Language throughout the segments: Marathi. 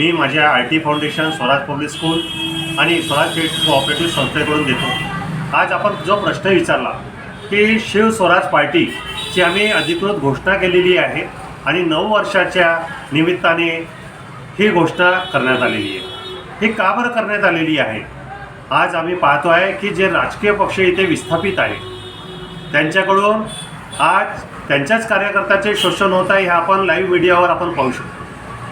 मी माझ्या I T foundation Swaraj public school आणि स्वराज पेट कोऑपरेटिव्ह संस्थेकडून देतो. आज आपण जो प्रश्न विचारला की शिव स्वराज पार्टीची आम्ही अधिकृत घोषणा केलेली आहे आणि नऊ वर्षाच्या निमित्ताने ही घोषणा करण्यात आलेली आहे. ही का बरं करण्यात आलेली आहे? आज आम्ही पाहतो आहे की जे राजकीय पक्ष इथे विस्थापित आहे त्यांच्याकडून आज त्यांच्याच कार्यकर्त्याचे शोषण होत आहे हे आपण लाईव्ह मीडियावर आपण पाहू शकतो.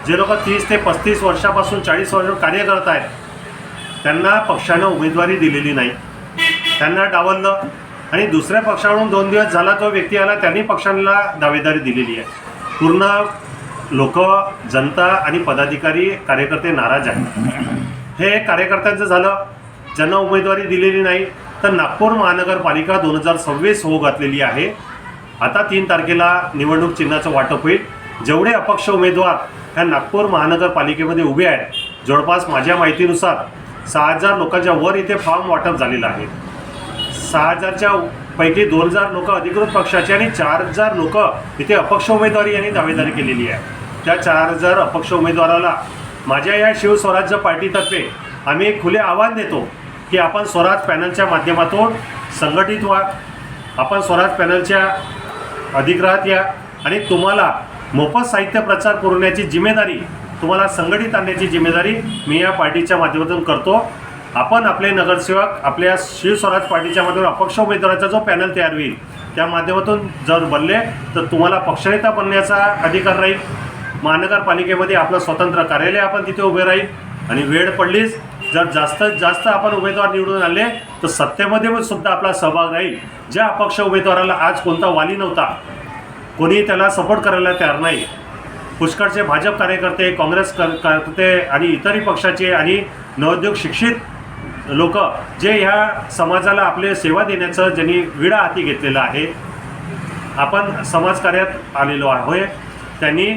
जे लोक तीस ते पस्तीस वर्षापासून चाळीस वर्ष कार्य करत आहेत त्यांना पक्षानं उमेदवारी दिलेली नाही. त्यांना डावललं आणि दुसऱ्या पक्षाकडून दोन दिवस झाला तो व्यक्ती आला त्यांनी पक्षांना दावेदारी दिलेली आहे. पूर्ण लोक जनता आणि पदाधिकारी कार्यकर्ते नाराज आहेत. हे कार्यकर्त्यांचं झालं. ज्यांना उमेदवारी दिलेली नाही तर नागपूर महानगरपालिका दोन हजार सव्वीस होऊ घातलेली आहे. आता तीन तारखेला निवडणूक चिन्हाचं वाटप होईल. जेवढे अपक्ष उमेदवार ह्या नागपूर महानगरपालिकेमध्ये उभे आहेत जवळपास माझ्या माहितीनुसार सहा हजार लोकांच्या वर इथे फॉर्म वाटप झालेलं आहे. सहा हजारच्या पैकी दोन हजार लोक अधिकृत पक्षाचे आणि चार हजार लोक इथे अपक्ष उमेदवारी यांनी दावेदारी केलेली आहे. त्या चार हजार अपक्ष उमेदवाराला माझ्या या शिवस्वराज्य पार्टीतर्फे आम्ही एक खुले आव्हान देतो की आपण स्वराज पॅनलच्या माध्यमातून संघटित व्हा. आपण स्वराज पॅनलच्या अधिग्रहात या आणि तुम्हाला मोफत साहित्य प्रचार पुरवण्याची जिम्मेदारी तुम्हाला संघटित आणण्याची जिम्मेदारी मी या पार्टीच्या माध्यमातून करतो. आपण आपले नगरसेवक आपल्या शिवस्वराज पार्टीच्या माध्यमातून अपक्ष उमेदवाराचा जो पॅनल तयार होईल त्या माध्यमातून जर बनले तर तुम्हाला पक्षनेता बनण्याचा अधिकार राहील. महानगरपालिकेमध्ये आपलं स्वतंत्र कार्यालय आपण तिथे उभे राहील. आणि वेळ पडलीच जर जास्तीत जास्त आपण उमेदवार निवडून आणले तर सत्तेमध्ये पण सुद्धा आपला सहभाग राहील. ज्या अपक्ष उमेदवाराला आज कोणता वाली नव्हता कोणी त्याला सपोर्ट करायला तयार नाही. पुष्कळचे भाजप कार्यकर्ते काँग्रेस कार्यकर्ते आणि इतरही पक्षाचे आणि नवोद्योग शिक्षित लोक जे ह्या समाजाला आपले सेवा देण्याचं ज्यांनी विडा हाती घेतलेला आहे आपण समाजकार्यात आलेलो आहे त्यांनी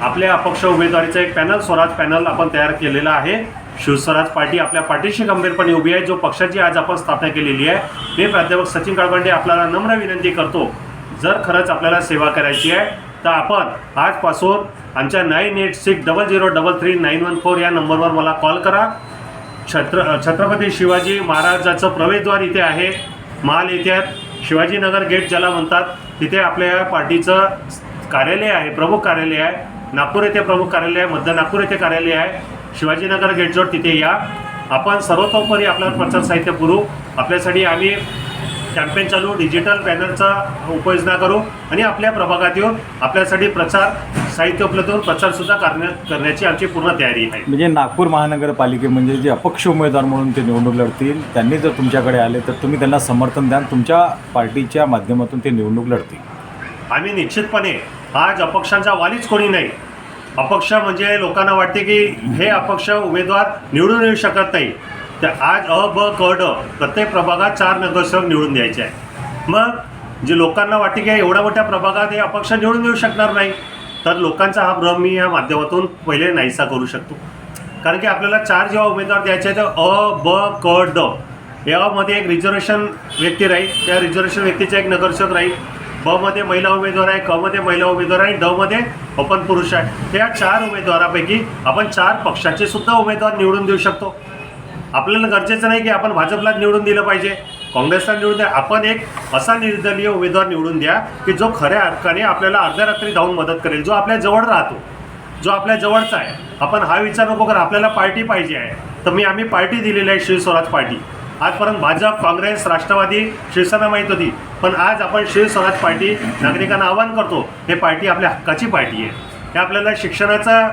आपल्या अपक्ष उमेदवारीचं एक पॅनल स्वराज पॅनल आपण तयार केलेला आहे. शिवस्वराज पार्टी आपल्या पाठीशी गंभीरपणे उभी आहे. जो पक्षाची आज आपण स्थापना केलेली आहे. मी प्राध्यापक सचिन काळबांडे आपल्याला नम्र विनंती करतो जर खरंच आपल्याला सेवा करायची आहे तर आपण आजपासून आमच्या nine eight six double zero double three nine one four या नंबरवर मला कॉल करा. छत्र छत्रपती शिवाजी महाराजाचं प्रवेशद्वार इथे आहे. महाल येथ्यात शिवाजीनगर गेट ज्याला म्हणतात तिथे आपल्या पार्टीचं कार्यालय आहे प्रमुख कार्यालय आहे. नागपूर येथे प्रमुख कार्यालय आहे मध्य नागपूर येथे कार्यालय आहे. शिवाजीनगर गेटजवळ तिथे या. आपण सर्वतोपरी आपल्याला प्रचार साहित्य पुरू. आपल्यासाठी आम्ही कॅम्पेन चालू डिजिटल बॅनरचा उपयोजना करू आणि आपल्या प्रभागात येऊन आपल्यासाठी प्रचार साहित्य उपलब्ध होऊन प्रचारसुद्धा करण्यात करण्याची आमची पूर्ण तयारी आहे. म्हणजे नागपूर महानगरपालिके म्हणजे जे अपक्ष उमेदवार म्हणून ते निवडणूक लढतील त्यांनी जर तुमच्याकडे आले तर तुम्ही त्यांना समर्थन द्याल तुमच्या पार्टीच्या माध्यमातून ते निवडणूक लढतील. आम्ही निश्चितपणे आज अपक्षांचा वालीच कोणी नाही. अपक्ष म्हणजे लोकांना वाटते की हे अपक्ष उमेदवार निवडून येऊ शकत नाही. तर आज अ ब क ड प्रत्येक प्रभागात चार नगरसेवक निवडून द्यायचे आहे मग जे लोकांना वाटते की एवढ्या मोठ्या प्रभागात हे अपक्ष निवडून येऊ शकणार नाही तर लोकांचा हा भ्रम मी या माध्यमातून पहिले नाहीसा करू शकतो. कारण की आपल्याला चार जेव्हा उमेदवार द्यायचे आहे तर अ ब क ड यामध्ये एक रिझर्वेशन व्यक्ती राहील त्या रिझर्वेशन व्यक्तीचा एक नगरसेवक राहील. ब मध्ये महिला उमेदवार आहे क मध्ये महिला उमेदवार आहे आणि ड मध्ये ओपन पुरुष आहे. त्या चार उमेदवारापैकी आपण चार पक्षाचे सुद्धा उमेदवार निवडून देऊ शकतो. आपल्याला गरजेचं नाही की आपण भाजपला निवडून दिलं पाहिजे. काँग्रेसला निवडून द्या. आपण एक असा निर्दलीय उमेदवार निवडून द्या की जो खऱ्या अर्थाने आपल्याला अर्ध्या रात्री धावून मदत करेल जो आपल्या जवळ राहतो जो आपल्या जवळचा आहे. आपण हा विचार नको कर आपल्याला पार्टी पाहिजे आहे. तर मी आम्ही पार्टी दिलेली आहे शिवस्वराज पार्टी. आजपर्यंत भाजप काँग्रेस राष्ट्रवादी शिवसेना माहीत होती. पण आज आपण शिवस्वराज पार्टी नागरिकांना आवाहन करतो हे पार्टी आपल्या हक्काची पार्टी आहे. हे आपल्याला शिक्षणाचा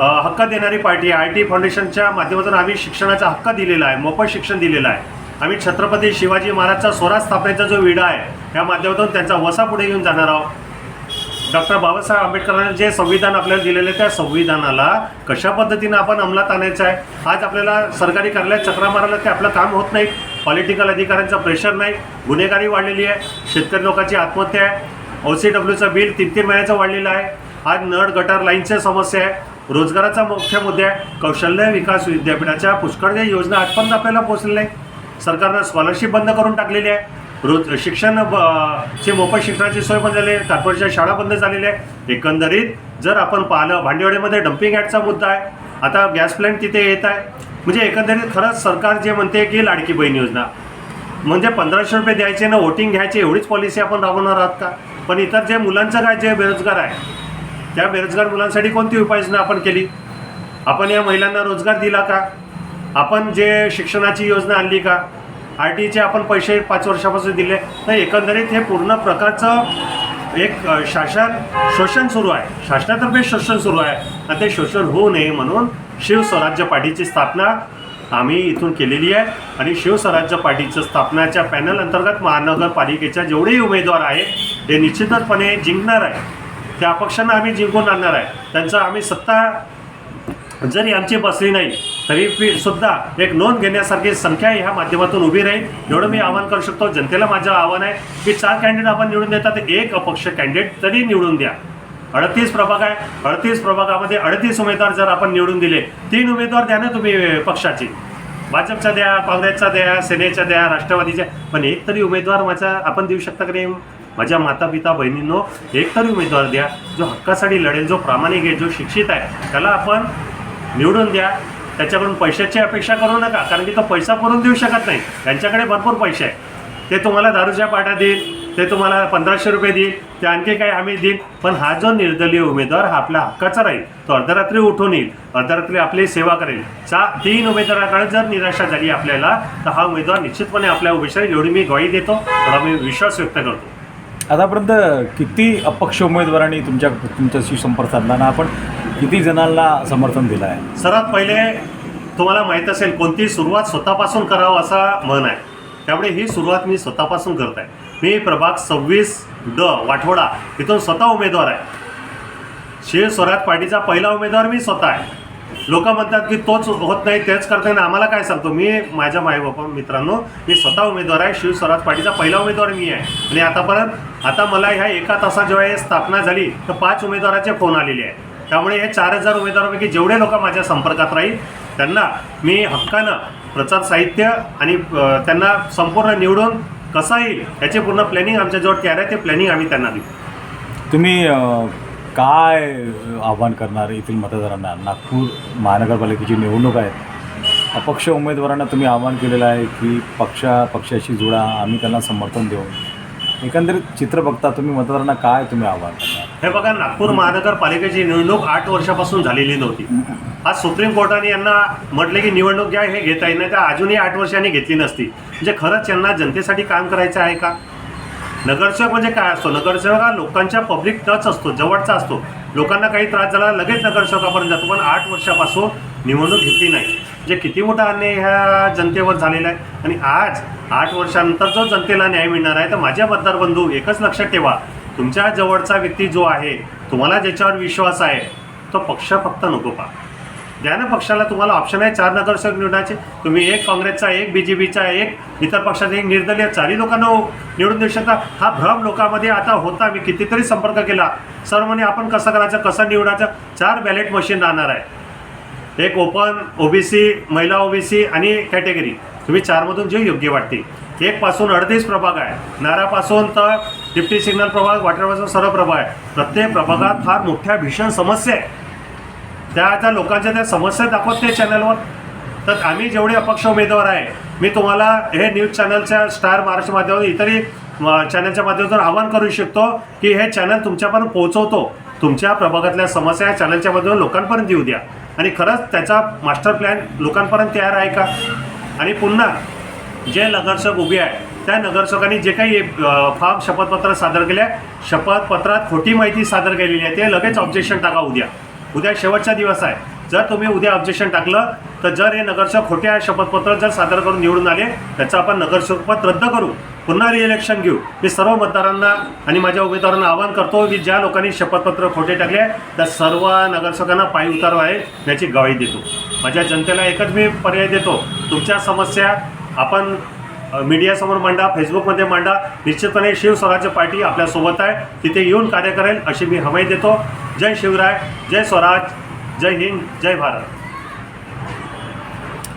हक्क देणारी पार्टी आहे. आय टी फाउंडेशनच्या माध्यमातून आम्ही शिक्षणाचा हक्क दिलेला आहे. मोफत शिक्षण दिलेलं आहे. आम्ही छत्रपती शिवाजी महाराजचा स्वराज स्थापनेचा जो विडा आहे त्या माध्यमातून त्यांचा वसा पुढे घेऊन जाणार आहोत. डॉक्टर बाबासाहेब आंबेडकरांनी जे संविधान आपल्याला दिलेलं आहे त्या संविधानाला कशा पद्धतीनं आपण अंमलात आणायचं आहे? आज आपल्याला सरकारी कार्यालयात चक्रा मारायला ते आपलं काम होत नाही. पॉलिटिकल अधिकाऱ्यांचा प्रेशर नाही. गुन्हेगारी वाढलेली आहे. शेतकरी लोकांची आत्महत्या आहे. ओ सी डब्ल्यूचं बिल तीन तीन महिन्याचं वाढलेलं आहे. आज नळ गटार लाईनच्या समस्या आहे. रोजगाराचा मुख्य मुद्दा आहे. कौशल्य विकास विद्यापीठाच्या पुष्कळ योजना आजपर्यंत आपल्याला पोहोचलेल्या आहे सरकारनं स्कॉलरशिप बंद करून टाकलेली आहे. रोज शिक्षण चे मोफत शिक्षणाची सोय बंद झाली आहे. तात्पुरच्या शाळा बंद झालेल्या आहे एकंदरीत जर आपण पाहिलं भांडेवाडीमध्ये डम्पिंग ॲटचा मुद्दा आहे. आता गॅस प्लॅन्ट तिथे येत आहे. म्हणजे एकंदरीत खरंच सरकार जे म्हणते की लाडकी बहीण योजना म्हणजे पंधराशे रुपये द्यायचे ना वोटिंग घ्यायचे एवढीच पॉलिसी आपण राबवणार आहात का? पण इतर जे मुलांचं काय जे बेरोजगार आहे त्या बेरोजगार मुलांसाठी कोणती उपाययोजना आपण केली? आपण या महिलांना रोजगार दिला का? आपण जे शिक्षणाची योजना आणली का? आर टीचे आपण पैसे पाच वर्षापासून दिले. नाही एकंदरीत हे पूर्ण प्रकारचं एक शासन शोषण सुरू आहे. शासनातर्फे शोषण सुरू आहे. आणि ते शोषण होऊ नये म्हणून शिवस्वराज्य पार्टीची स्थापना आम्ही इथून केलेली आहे. आणि शिवस्वराज्य पार्टीचं स्थापनाच्या पॅनल अंतर्गत महानगरपालिकेच्या जेवढेही उमेदवार आहेत ते निश्चितचपणे जिंकणार आहे त्या अपक्षांना आम्ही जिंकून आणणार आहे. त्यांचं आम्ही सत्ता जरी आमची बसली नाही तरी सुद्धा एक नोंद घेण्यासारखी संख्या ह्या माध्यमातून उभी राहील. एवढं मी आवाहन करू शकतो जनतेला माझं आव्हान आहे की चार कॅन्डिडेट आपण निवडून देतात एक अपक्ष कॅन्डिडेट तरी निवडून द्या. अडतीस प्रभाग आहे. अडतीस प्रभागामध्ये अडतीस उमेदवार जर आपण निवडून दिले तीन उमेदवार द्या ना तुम्ही पक्षाची. भाजपचा द्या काँग्रेसचा द्या सेनेचा द्या राष्ट्रवादीच्या पण एक तरी उमेदवार माझा आपण देऊ शकता का नाही? माझ्या माता पिता बहिणींनो एक तरी उमेदवार द्या जो हक्कासाठी लढेल जो प्रामाणिक आहे जो शिक्षित आहे त्याला आपण निवडून द्या. त्याच्याकडून पैशाची अपेक्षा करू नका कारण की तो पैसा पुरून देऊ शकत नाही. त्यांच्याकडे भरपूर पैसे आहे ते तुम्हाला दारूच्या पाट्या देईल ते तुम्हाला पंधराशे रुपये देईल ते आणखी काही आम्ही देईल. पण हा जो निर्दलीय उमेदवार हा आपल्या हक्काचा राहील. तो अर्धरात्री उठून येईल अर्धरात्री आपली सेवा करेल. चा तीन उमेदवाराकडे जर निराशा झाली आपल्याला तर हा उमेदवार निश्चितपणे आपल्या उभे एवढी मी ग्वाही देतो. एवढा मी विश्वास व्यक्त करतो. आतापर्यंत किती अपक्ष उमेदवारांनी तुमच्या तुमच्याशी संपर्क साधला ना आपण किती जणांना समर्थन दिलं आहे? सर्वात पहिले तुम्हाला माहीत असेल कोणती सुरुवात स्वतःपासून करावं असा म्हण आहे. त्यामुळे ही सुरुवात मी स्वतःपासून करत आहे. मी प्रभाग सव्वीस ड वाठोडा इथून स्वतः उमेदवार आहे. शिव स्वराज पार्टीचा पहिला उमेदवार मी स्वतः आहे. लोक म्हणतात की तोच होत नाही तेच करता येईल आम्हाला काय सांगतो मी माझ्या माईबापा मित्रांनो मी स्वतः उमेदवार आहे. शिव स्वराज पार्टीचा पहिला उमेदवार मी आहे. आणि आतापर्यंत आता मला ह्या एका तासात जेव्हा हे स्थापना झाली तर पाच उमेदवाराचे फोन आलेले आहे त्यामुळे हे चार हजार उमेदवारांपैकी जेवढे लोक माझ्या संपर्कात राहील त्यांना मी हक्कानं प्रचार साहित्य आणि त्यांना संपूर्ण निवडून कसा येईल याचे पूर्ण प्लॅनिंग आमच्याजवळ तयार आहे. ते प्लॅनिंग आम्ही त्यांना देऊ. तुम्ही काय आव्हान करणार येथील मतदारांना? नागपूर महानगरपालिकेची निवडणूक आहे. अपक्ष उमेदवारांना तुम्ही आव्हान केलेलं आहे की पक्षा पक्षाशी जुळा आम्ही त्यांना समर्थन देऊ. एकंदरीत चित्र बघता तुम्ही मतदारांना काय तुम्ही आव्हान हे बघा नागपूर महानगरपालिकेची निवडणूक आठ वर्षापासून झालेली नव्हती. आज सुप्रीम कोर्टाने यांना म्हटले की निवडणूक घ्या हे घेता येईल. नाही तर अजूनही आठ वर्षांनी घेतली नसती. म्हणजे खरंच यांना जनतेसाठी काम करायचं आहे का? नगरसेवक म्हणजे काय असतो? नगरसेवक हा लोकांच्या पब्लिक टच असतो जवळचा असतो. लोकांना काही त्रास झाला लगेच नगरसेवकापर्यंत जातो. पण आठ वर्षापासून निवडणूक घेतली नाही. जे किती मोठा अन्याय ह्या जनतेवर झालेला आहे. आणि आज आठ वर्षानंतर जो जनतेला न्याय मिळणार आहे तर माझ्या मतदार बंधू एकच लक्षात ठेवा. तुमच्या जवळचा व्यक्ती जो आहे तुम्हाला ज्याच्यावर विश्वास आहे तो पक्ष फक्त नको पा द्या ना पक्षाला तुम्हाला ऑप्शन आहे चार नगरसेवक निवडायचे तुम्ही एक काँग्रेसचा एक बी जे पीचा एक इतर पक्षाचा एक निर्दलीय चारही लोकांना हो- निवडून देऊ शकता. हा भ्रम लोकांमध्ये आता होता. मी कितीतरी संपर्क केला. सर म्हणे आपण कसं करायचं? कसं निवडायचं? चार बॅलेट मशीन राहणार आहे. एक ओपन ओबीसी महिला ओबीसी आणि कॅटेगरी तुम्ही चारमधून जे योग्य वाटते एक पासून अडतीस प्रभाग आहे. नारापासून तर डिप्टी सिग्नल प्रभाग वाटरपासून सर्व प्रभाग आहे. प्रत्येक प्रभागात फार मोठ्या भीषण समस्या आहे. त्या आता लोकांच्या त्या समस्या दाखवत ते चॅनलवर तर आम्ही जेवढे अपक्ष उमेदवार आहे मी तुम्हाला हे न्यूज चॅनलच्या स्टार महाराष्ट्र माध्यमातून इतरही चॅनलच्या माध्यमातून आवाहन करू शकतो की हे चॅनल तुमच्यापर्यंत पोहोचवतो. तुमच्या प्रभागातल्या समस्या या चॅनलच्या माध्यमातून लोकांपर्यंत येऊ द्या. आणि खरंच त्याचा मास्टर प्लॅन लोकांपर्यंत तयार आहे का? आणि पुन्हा जे नगरसेवक उभे आहे त्या नगरसेवकांनी जे काही फॉर्म शपथपत्र सादर केले आहे, शपथपत्रात खोटी माहिती सादर केलेली आहे ते लगेच ऑब्जेक्शन टाका उद्या. उद्या शेवटचा दिवस आहे. जर तुम्ही उद्या ऑब्जेक्शन टाकलं तर जर हे नगरसेवक खोट्या शपथपत्र जर सादर करून निवडून आले त्याचं आपण नगरसेवकपद रद्द करू. पुन्हा रिएलेक्शन घेऊ. मी सर्व मतदारांना आणि माझ्या उमेदवारांना आवाहन करतो की ज्या लोकांनी शपथपत्र खोटे टाकले त्या सर्व नगरसेवकांना पायी उतारवा आहे याची गवाही देतो. माझ्या जनतेला एकच मी पर्याय देतो. तुमच्या समस्या आपण मीडियासमोर मांडा फेसबुकमध्ये मांडा. निश्चितपणे शिवस्वराज्य पार्टी आपल्यासोबत आहे. तिथे येऊन कार्य करेल अशी मी हमी देतो. जय शिवराय जय स्वराज जय हिंद जय भारत.